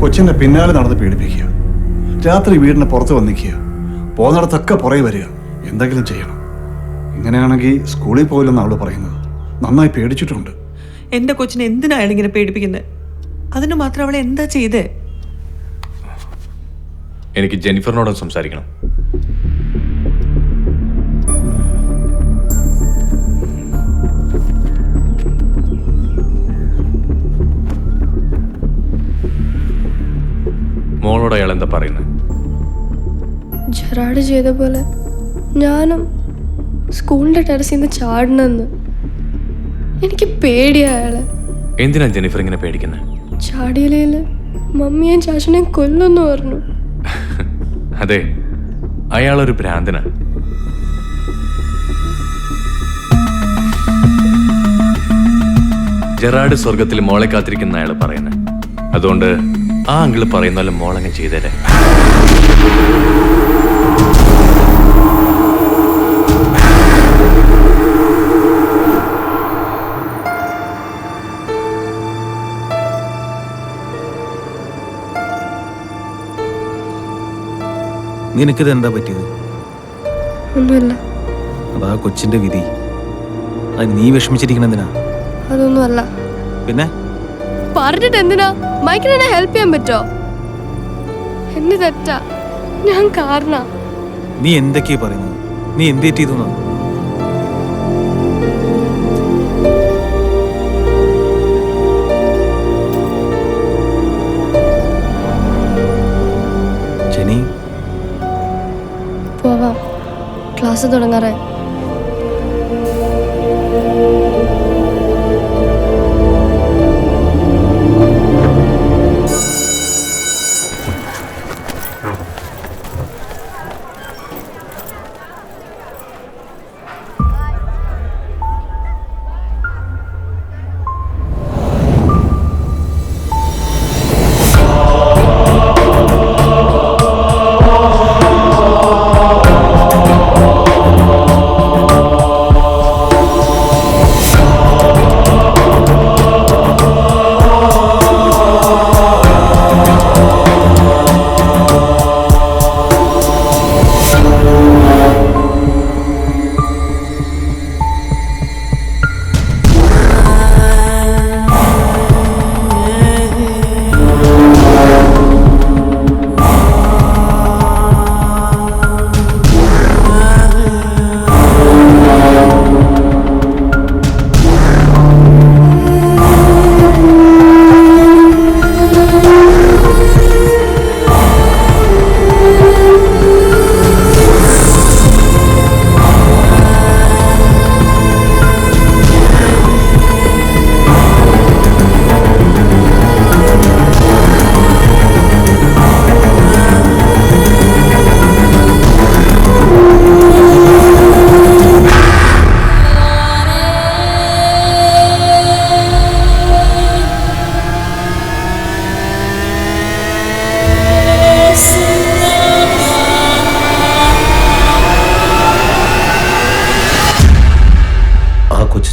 കൊച്ചിന്റെ പിന്നാലെ നടന്ന് പീഡിപ്പിക്കുക. രാത്രി വീടിന് പുറത്ത് വന്നിക്കുക പോകുന്നിടത്തൊക്കെ പുറകെ വരിക. എന്തെങ്കിലും ചെയ്യണം. ഇങ്ങനെയാണെങ്കിൽ സ്കൂളിൽ പോയില്ലെന്ന് അവൾ പറയുന്നത്. നന്നായി പേടിച്ചിട്ടുണ്ട്. എന്റെ കൊച്ചിനെ എന്തിനാ അയാൾ ഇങ്ങനെ പേടിപ്പിക്കുന്നത് അതിന് മാത്രം അവളെ എന്താ ചെയ്തേ? എനിക്ക് ജെനിഫറിനോട് സംസാരിക്കണം. എന്താ പറയുന്നത് ജെറാഡ് ചെയ്ത പോലെ ഞാനും സ്കൂളിന്റെ ടെറസിൽ നിന്ന് ചാടണമെന്ന് എനിക്ക് പേടിയാ അയാളെ. എന്തിനാ ജെനിഫർ ഇങ്ങനെ പേടിക്കുന്നത് ചാടിയിലയിൽ മമ്മിയും ചാച്ചനെയും കൊല്ലുന്നു പറഞ്ഞു. അതെ അയാളൊരു ഭ്രാന്തനാ. ജെറാഡ് സ്വർഗത്തിൽ മോളെ കാത്തിരിക്കുന്ന അയാൾ പറയുന്നത് അതുകൊണ്ട് ആ അങ്കിൾ പറയുന്ന പോലെ മോളങ്ങ് ചെയ്തേരെ. നിനക്കിത് എന്താ പറ്റിയത്? ഒന്നുമില്ല. അതാ കൊച്ചിന്റെ വിധി. അത് നീ വിഷമിച്ചിരിക്കണെന്തിനാ അതൊന്നുമല്ല. പിന്നെ? പറഞ്ഞിട്ട് എന്തിനാ? മൈക്കിന് എന്നെ ഹെൽപ്പ് ചെയ്യാൻ പറ്റോ? എന്നെ തെറ്റാ. ഞാൻ കാരണ. നീ എന്തൊക്കെയാ പറയുന്നത്? നീ എന്ത് ചെയ്തു പോവാം. ക്ലാസ് തുടങ്ങാറായി.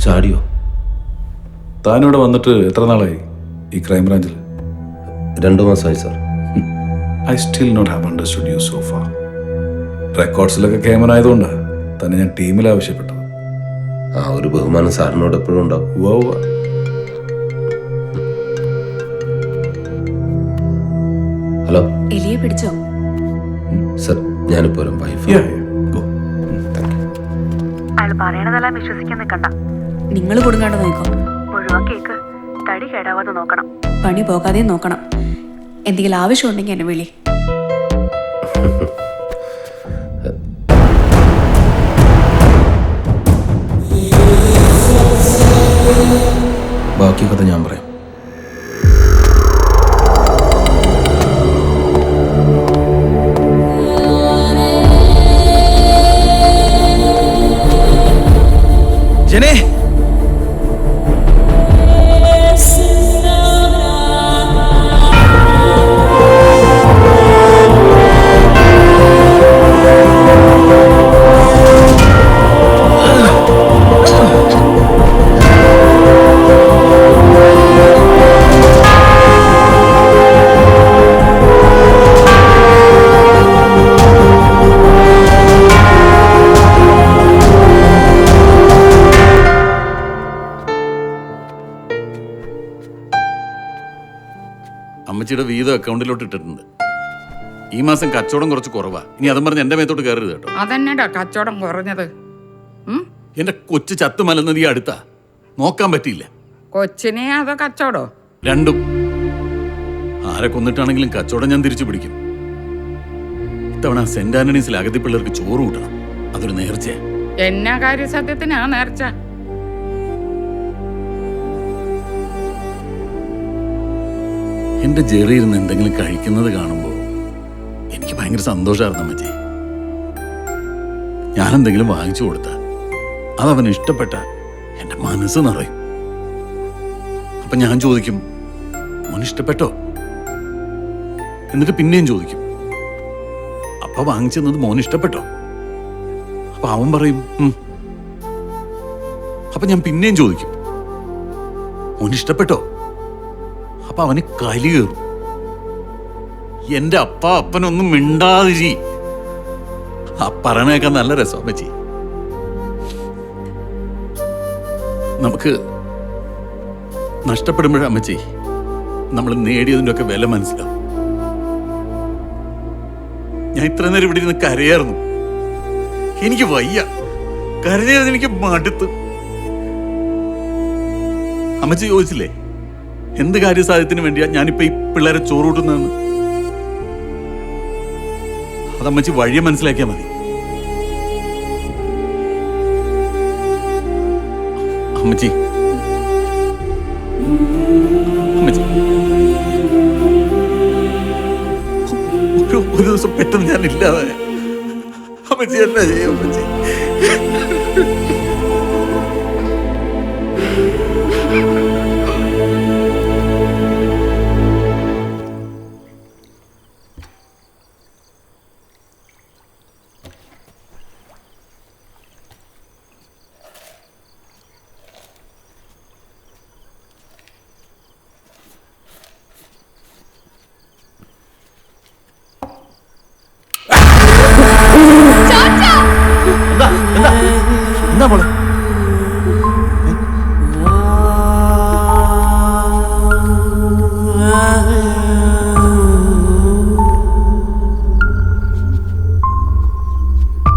ചാടിയോ? താനിവിടെ വന്നിട്ട് എത്ര നാളായി ഈ ക്രൈംബ്രാഞ്ചിൽ രണ്ടു മാസമായി sir I still not have understood you so far റെക്കോർഡ്സിലൊക്കെ camera ആയതുകൊണ്ട് തന്നെ ഞാൻ ടീമിൽ ആവശ്യപ്പെട്ടു ആ ഒരു ബഹുമാനം സാറിനോട് എപ്പോഴും ഉണ്ടാവും. ഉവ്വ ഉവ്വ. ഹലോ? എലിയെ പിടിച്ചോ? സർ ഞാനിപ്പോ വരാം വൈഫ് Yeah, yeah. Go. അയാൾ പറയണതെല്ലാം വിശ്വസിക്കാൻ നിൽക്കണ്ട നിങ്ങൾ കൊടുങ്ങാണ്ട് നോക്കോ. മുഴുവൻ കേക്ക് തടി കേടാവാതെ നോക്കണം. പണി പോകാതെ നോക്കണം. എന്തെങ്കിലും ആവശ്യമുണ്ടെങ്കിൽ എന്നെ വിളി. ബാക്കി കഥ ഞാൻ പറയാം. അമ്മച്ചിയുടെ വീതം അക്കൗണ്ടിലോട്ട് ഇട്ടിട്ടുണ്ട്. ഈ മാസം കച്ചവടം കുറച്ച് കുറവാ. ഇനി അതും പറഞ്ഞ് എന്റെ മേത്തോട്ട് കയറരുത് കേട്ടോ. അതന്നെടാ കച്ചവടം കുറഞ്ഞത്? ഉം? എന്റെ കൊച്ചു ചത്തു മലന്നത് ഈ അടുത്താ. നോക്കാൻ പറ്റിയില്ല. കൊച്ചിനെ അതോ കച്ചവടോ? രണ്ടും. ആരെ കൊന്നിട്ടാണെങ്കിലും കച്ചവടം ഞാൻ തിരിച്ചു പിടിക്കും. ഇത്തവണ സെന്റ് ആന്റണീസിൽ അഗതി പിള്ളേർക്ക് ചോറ് കൂട്ടണം. അതൊരു നേർച്ചയാ. എന്നാ കാര്യ സത്യത്തിനാ? നേർച്ച. എന്റെ ജെറി ഇരുന്ന് എന്തെങ്കിലും കഴിക്കുന്നത് കാണുമ്പോൾ എനിക്ക് ഭയങ്കര സന്തോഷമായിരുന്നു അമ്മച്ചി. ഞാൻ എന്തെങ്കിലും വാങ്ങിച്ചു കൊടുത്ത അതവന് ഇഷ്ടപ്പെട്ട എന്റെ മനസ്സ് നിറയും. അപ്പൊ ഞാൻ ചോദിക്കും മോൻ ഇഷ്ടപ്പെട്ടോ? എന്നിട്ട് പിന്നെയും ചോദിക്കും അപ്പൊ വാങ്ങിച്ചെന്നത് മോൻ ഇഷ്ടപ്പെട്ടോ? അപ്പൊ അവൻ പറയും. അപ്പൊ ഞാൻ പിന്നെയും ചോദിക്കും മോൻ ഇഷ്ടപ്പെട്ടോ? അപ്പൊ അവന് കലി കയറും. എന്റെ അപ്പ അപ്പനൊന്നും മിണ്ടാതിരി. ആ പറയണേക്കാൻ നല്ല രസം അമ്മച്ചി. നമുക്ക് നഷ്ടപ്പെടുമ്പോഴേ അമ്മച്ചി നമ്മൾ നേടിയതിന്റെ ഒക്കെ വില മനസ്സിലാവും. ഞാൻ ഇത്ര നേരം ഇവിടെ ഇരുന്ന് കരയായിരുന്നു. എനിക്ക് വയ്യ. കരഞ്ഞത് എനിക്ക് മടുത്ത്. അമ്മച്ചി ചോദിച്ചില്ലേ? എന്ത് കാര്യസാധ്യത്തിന് വേണ്ടിയാ ഞാനിപ്പോ ഈ പിള്ളേരെ ചോറൂട്ടുന്നതെന്ന്? അതമ്മച്ചി വഴിയെ മനസ്സിലാക്കിയാൽ മതി. അമ്മച്ചി. അമ്മച്ചി. ഒരു ഒരു ദിവസം പെട്ടെന്ന് ഞാൻ ഇല്ലാതെ അമ്മച്ചി എന്നാ ചെയ്യും അമ്മച്ചി?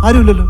ആരുമില്ലല്ലോ.